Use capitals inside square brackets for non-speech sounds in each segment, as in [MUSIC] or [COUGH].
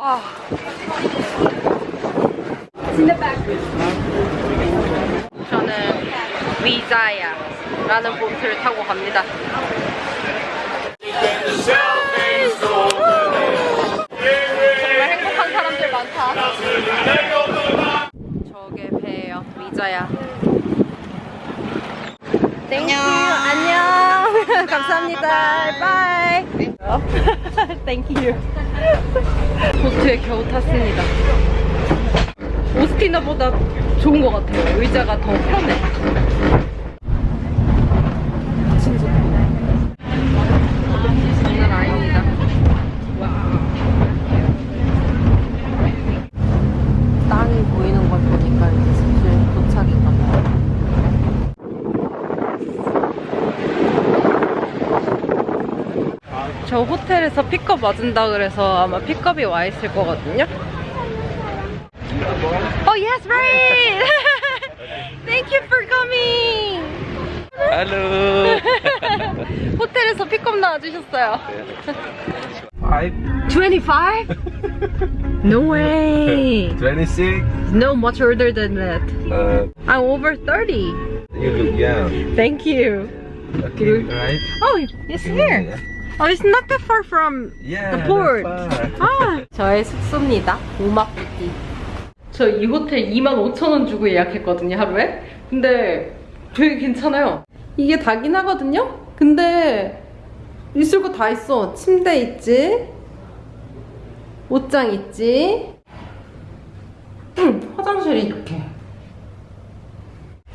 아. 저는 위자야라는 보트를 타고 갑니다. 정말 행복한 사람들 많다. 저게 배예요. 위자야. 안녕. 안녕. 감사합니다. 바이. Thank you. [LAUGHS] 보트에 겨우 탔습니다. 오스티나보다 좋은 것 같아요. 의자가 더 편해. 진짜. 장난 아닙니다. 와. 땅이 보이는 걸 보니까 이제 슬슬 도착인가 봐요. 저 호텔에서 픽업 맞은다 그래서 아마 픽업이 와 있을 거거든요. Oh yes, right. Thank you for coming. Hello. 호텔에서 픽업 나와주셨어요. Five. 25? No way. Twenty-six. No, much older than that. Uh, I'm over 30. you look young. Thank you. Okay, right? Oh, it's here. Oh, it's not that far from Yeah. the port. 아, [LAUGHS] 저의 숙소입니다. 오마푸티. 저 이 호텔 25,000원 주고 예약했거든요, 하루에. 근데 되게 괜찮아요. 이게 다긴 하거든요? 근데 있을 거 다 있어. 침대 있지? 옷장 있지? 응, 화장실이 이렇게.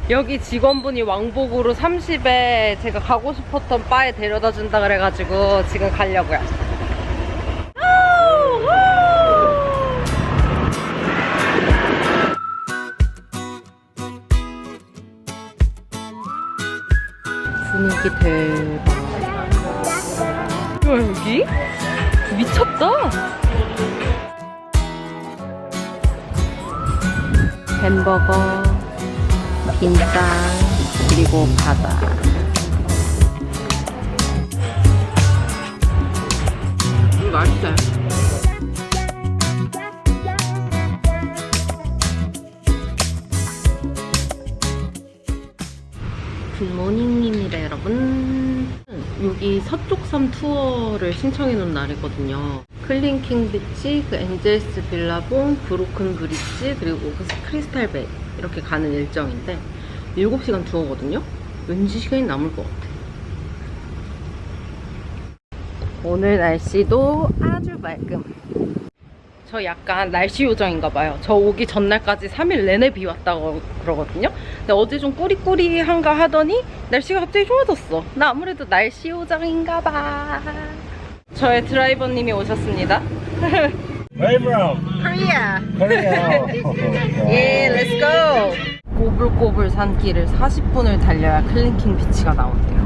여기 직원분이 왕복으로 30에 제가 가고 싶었던 바에 데려다 준다 그래가지고 지금 가려고요. 분위기 대박. 와 여기? 미쳤다. 햄버거, 빈땅, 그리고 바다. 음, 맛있어요. 굿모닝입니다 여러분 여기 서쪽섬 투어를 신청해 놓은 날이거든요 클린킹 비치, 그 엔젤스 빌라봉, 브로큰 브릿지 그리고 그 크리스탈 베이 이렇게 가는 일정인데 7시간 투어거든요 왠지 시간이 남을 것 같아 오늘 날씨도 아주 맑음 저 약간 날씨 요정인가 봐요. 저 오기 전날까지 3일 내내 비 왔다고 그러거든요. 근데 어제 좀 꾸리꾸리한가 하더니 날씨가 갑자기 좋아졌어. 나 아무래도 날씨 요정인가 봐. 저의 드라이버님이 오셨습니다. [LAUGHS] Where from? Korea. Korea. 예, let's go. 꼬불꼬불 산길을 40분을 달려야 클린킹 비치가 나온대요.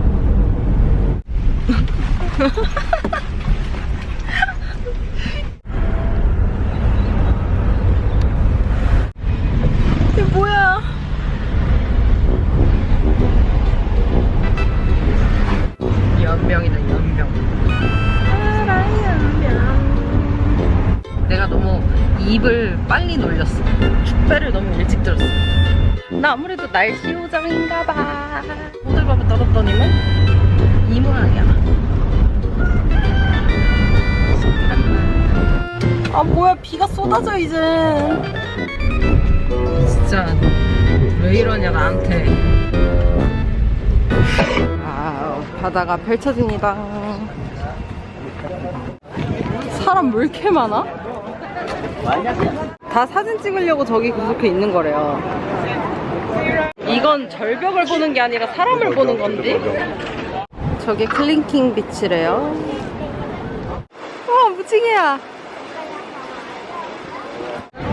입을 빨리 놀렸어. 축배를 너무 일찍 들었어. 나 아무래도 날씨 요정인가 봐. 호들갑을 떨었더니만 이 모양이야. 아 뭐야 비가 쏟아져 이제. 진짜 왜 이러냐 나한테. 아 바다가 펼쳐집니다. 사람 왜 이렇게 많아? 다 사진 찍으려고 저기 그렇게 있는 거래요. 이건 절벽을 보는 게 아니라 사람을 보는 건지? 저게 클린킹 비치래요. 와, 무지개야.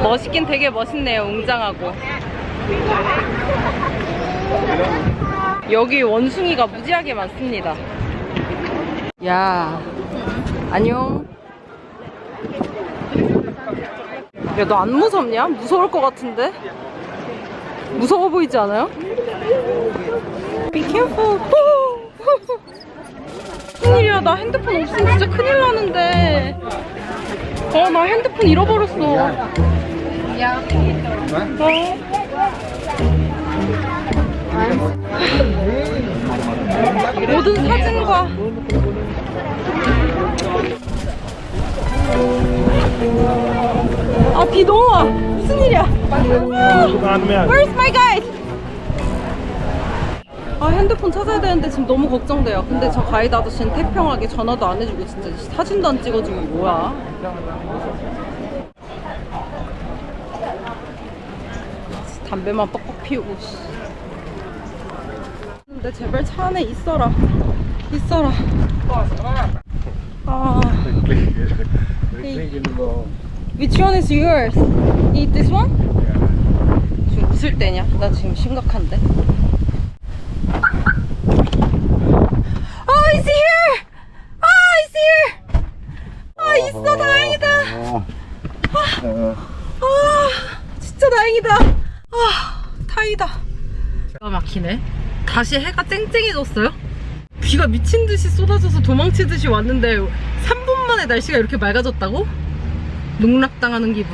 멋있긴 되게 멋있네요, 웅장하고. 여기 원숭이가 무지하게 많습니다. 야, 안녕. 야, 너 안 무섭냐? 무서울 것 같은데? 무서워 보이지 않아요? Be careful. [LAUGHS] 큰일이야. 나 핸드폰 없으면 진짜 큰일 나는데. 어, 나 핸드폰 잃어버렸어. 야. 모든 사진과 아, 비 너무 와. 무슨 일이야? Where's my guide? 아, 핸드폰 찾아야 되는데 지금 너무 걱정돼요. 근데 저 가이드 아저씨는 태평하게 전화도 안 해주고 진짜 사진도 안 찍어주고 뭐야? 담배만 뻑뻑 피우고 씨. 근데 제발 차 안에 있어라. 있어라. 아. Which one is yours? Eat this one? 지금 웃을 때냐? 나 지금 심각한데. Oh, it's here! Oh, it's here! 아, 있어, 다행이다. 아, 진짜 다행이다. 아, 다행이다. 기가 막히네. 다시 해가 쨍쨍해졌어요? 비가 미친 듯이 쏟아져서 도망치듯이 왔는데 3분 만에 날씨가 이렇게 맑아졌다고? 농락당하는 기분.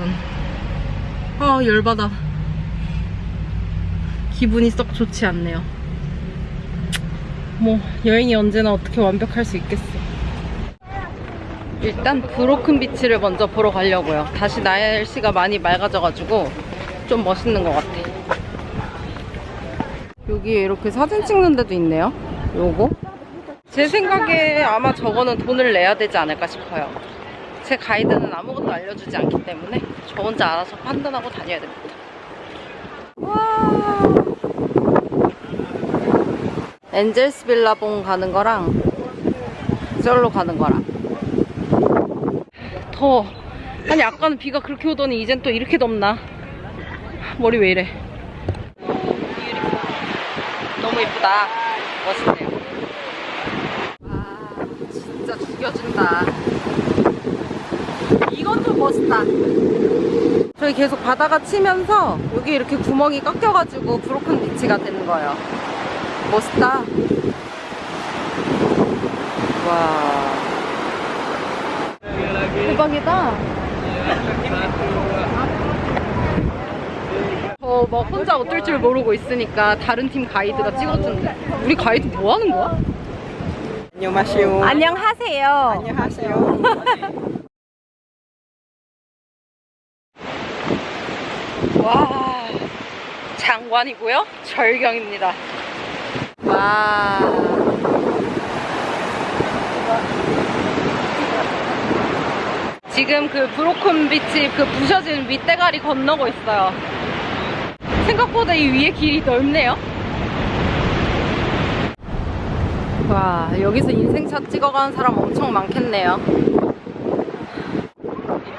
아, 열받아. 기분이 썩 좋지 않네요. 뭐, 여행이 언제나 어떻게 완벽할 수 있겠어. 일단 브로큰 비치를 먼저 보러 가려고요. 다시 날씨가 많이 맑아져가지고 좀 멋있는 것 같아. 여기에 이렇게 사진 찍는 데도 있네요. 요거. 제 생각에 아마 저거는 돈을 내야 되지 않을까 싶어요. 제 가이드는 아무것도 알려주지 않기 때문에 저 혼자 알아서 판단하고 다녀야 됩니다. 와. 엔젤스 빌라봉 가는 거랑 저로 가는 거랑 더워. 아니 아까는 비가 그렇게 오더니 이젠 또 이렇게 덥나? 머리 왜 이래? 너무 이쁘다. 멋있네요. 아 진짜 죽여준다. 이건 좀 멋있다. 저희 계속 바다가 치면서 여기 이렇게 구멍이 깎여가지고 브로큰 비치가 되는 거예요. 멋있다. 와. 대박이다. 저 막 혼자 어떨 줄 모르고 있으니까 다른 팀 가이드가 찍어준대. 우리 가이드 뭐 하는 거야? 안녕하세요. 안녕하세요. 안녕하세요. 와, 장관이고요. 절경입니다. 와. 지금 그 브로큰 비치 그 부셔진 윗대가리 건너고 있어요. 생각보다 이 위에 길이 넓네요. 와, 여기서 인생샷 찍어가는 사람 엄청 많겠네요.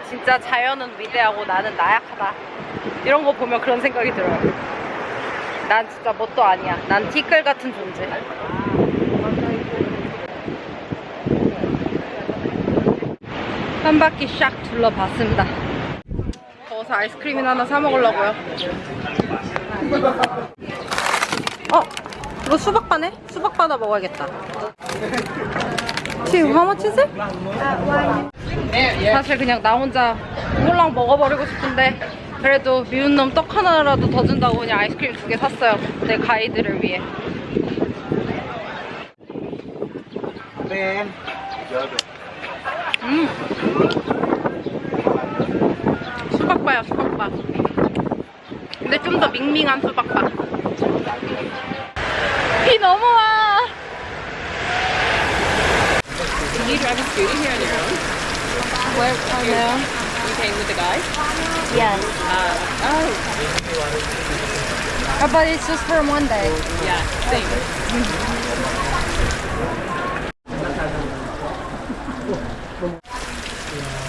진짜 자연은 위대하고 나는 나약하다. 이런 거 보면 그런 생각이 들어요. 난 진짜 뭣도 아니야. 난 티끌 같은 존재. 한 바퀴 샥 둘러봤습니다. 더워서 아이스크림이나 하나 사 먹으려고요. 어? 이거 수박바네? 수박바다 먹어야겠다. 지금 how much? 사실 그냥 나 혼자 홀랑 먹어버리고 싶은데 그래도 미운 놈 떡 하나라도 더 준다고 그냥 아이스크림 두 개 샀어요. 내 가이드를 위해. 음. 수박바야 수박바. 근데 좀 더 밍밍한 수박바. 비 너무 와. You drive a scooter here on your own? Where? Oh no. Came with the guy? Yes. Uh, oh, Uh, but it's just for one day. yeah, same.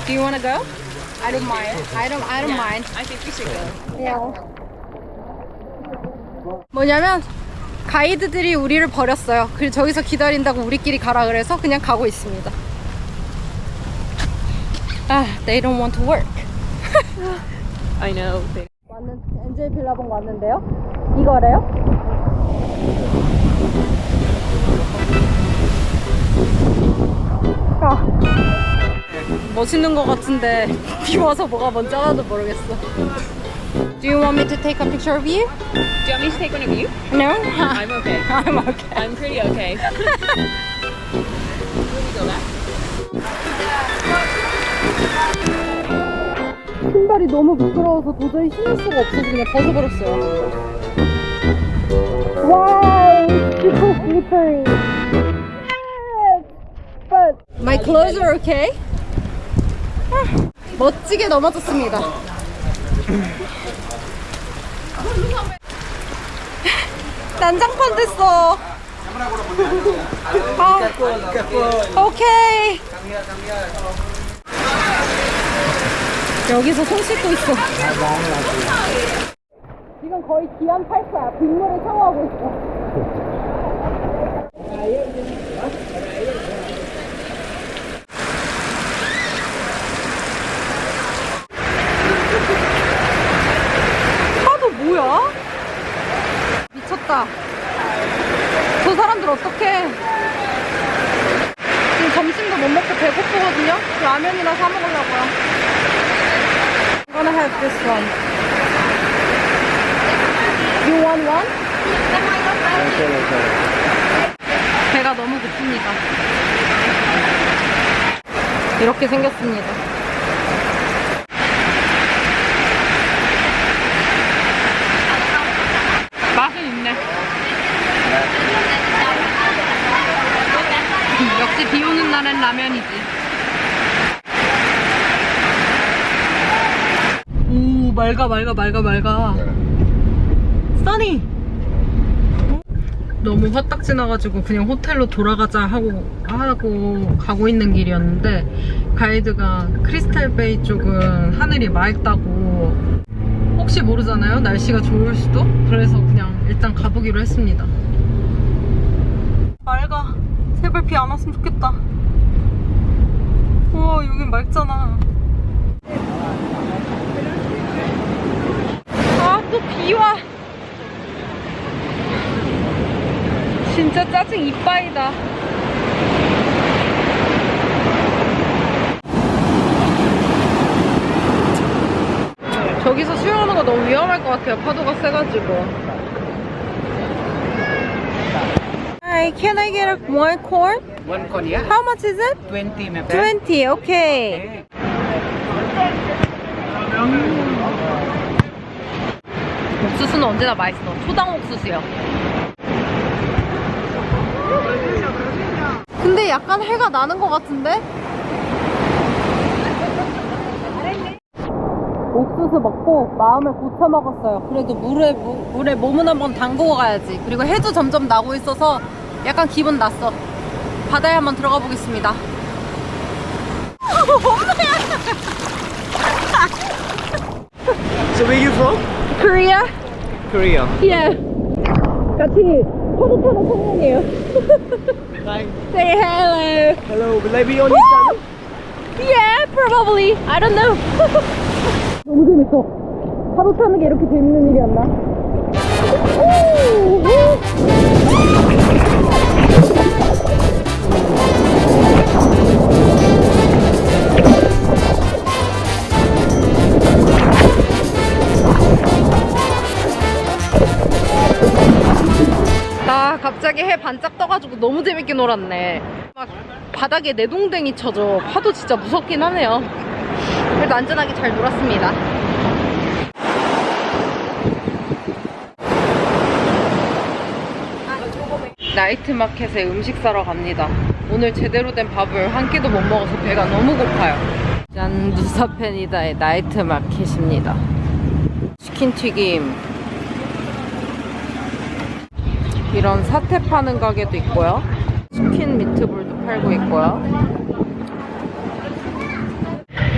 Do you want to go? I don't mind. I don't. I don't mind. I think we should go. 뭐냐면 가이드들이 우리를 버렸어요. 그리고 저기서 기다린다고 우리끼리 가라 그래서 그냥 가고 있습니다. 아, they don't want to work. I know. They- 왔는 엔젤 빌라봉 왔는데요. 이거래요? 아. 멋있는 것 같은데 비 와서 뭐가 먼저 하나도 모르겠어. Do you want me to take a picture of you? Do you want me to take one of you? No. I'm okay. I'm okay. I'm pretty okay. 신발이 너무 미끄러워서 도저히 신을 수가 없어서 그냥 벗어버렸어요. 와우, super slippery. But my clothes are okay. 아, 멋지게 넘어졌습니다. 난장판 됐어. 아, 오케이. 여기서 손 씻고 있어. 지금 거의 기안 탈사야. 빗물에 샤워하고 있어. 파도 뭐야? 미쳤다. 저 사람들 어떡해. 지금 점심도 못 먹고 배고프거든요? 라면이나 사 먹으려고요. I'm gonna have this one. You want one? 배가 너무 고픕니다. 이렇게 생겼습니다. 맛은 있네. 역시 비 오는 날엔 라면이지. 오 맑아 맑아 맑아 맑아. 써니! 너무 화딱 지나가지고 그냥 호텔로 돌아가자 하고 하고 가고 있는 길이었는데 가이드가 크리스탈 베이 쪽은 하늘이 맑다고. 혹시 모르잖아요? 날씨가 좋을 수도? 그래서 그냥 일단 가보기로 했습니다. 맑아. 제발 비 안 왔으면 좋겠다. 우와 여긴 맑잖아 아, 또 비와. 진짜 짜증 이빠이다. 저기서 수영하는 거 너무 위험할 것 같아요. 파도가 세가지고. Hi, can I get a one corn? One corn, yeah? How much is it? 20, my friend. 20, okay. 옥수수는 언제나 맛있어. 초당 옥수수요. 근데 약간 해가 나는 것 같은데? 옥수수 먹고 마음을 고쳐 먹었어요. 그래도 물에, 무- 물에 몸은 한번 담그고 가야지. 그리고 해도 점점 나고 있어서 약간 기분 났어. 바다에 한번 들어가 보겠습니다. So where you from? Korea? Korea. Yeah. 같이 파도 타는 청년이에요. Hi. Say hello. Hello, will I be on your channel? Yeah, probably. I don't know. 너무 재밌어. 파도 타는 게 이렇게 재밌는 일이었나? 오! 오! 너무 재밌게 놀았네. 막 바닥에 내동댕이 쳐져. 파도 진짜 무섭긴 하네요. 그래도 안전하게 잘 놀았습니다. 나이트 마켓에 음식 사러 갑니다. 오늘 제대로 된 밥을 한 끼도 못 먹어서 배가 너무 고파요. 짠, 누사펜이다의 나이트 마켓입니다. 치킨 튀김, 이런 사태 파는 가게도 있고요. 치킨 미트볼도 팔고 있고요.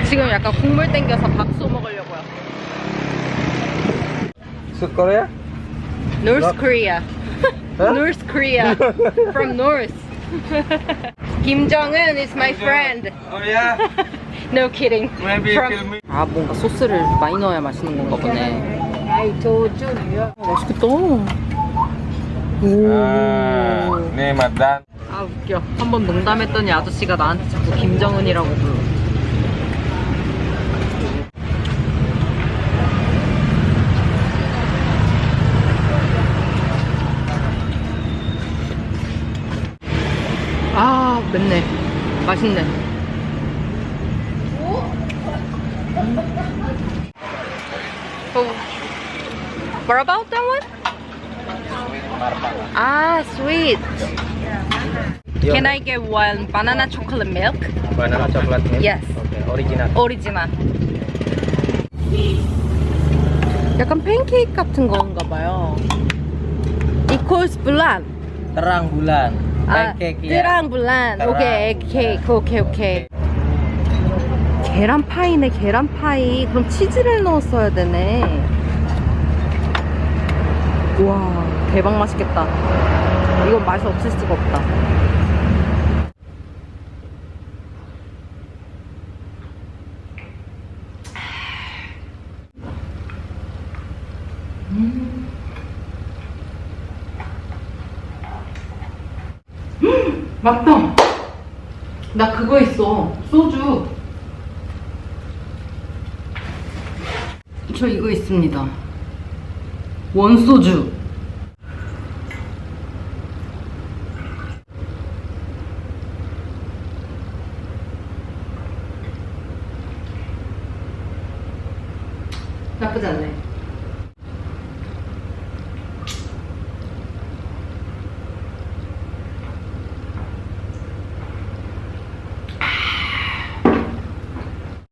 지금 약간 국물 땡겨서 밥 쏘 먹으려고요. South Korea? North Korea. Huh? North Korea. From North. Kim Jong-un is my friend. Oh yeah? No kidding. Maybe you From- kill me. 아 뭔가 소스를 많이 넣어야 맛있는 건가 보네. 아, 맛있겠다. 아, 네, 맞다. 아 웃겨. 한 번 농담했더니 아저씨가 나한테 자꾸 김정은이라고 불러. 아 맵네. 맛있네. Oh. What about that one? Ah, sweet. Can I get one banana chocolate milk? Banana chocolate milk? Yes. Okay, original. 오리지널. 약간 팬케이크 같은 건가 봐요. Equals 블란. Terang bulan. 아, Pancake ya. 뜨랑 블란. 뜨랑 오케이, 케이크. 오케이, 오케이. 계란 파이네, 계란 파이. 그럼 치즈를 넣었어야 되네. 와, 대박 맛있겠다. 이건 맛이 없을 수가 없다. 맞다. 나 그거 있어. 소주. 저 이거 있습니다. 원소주.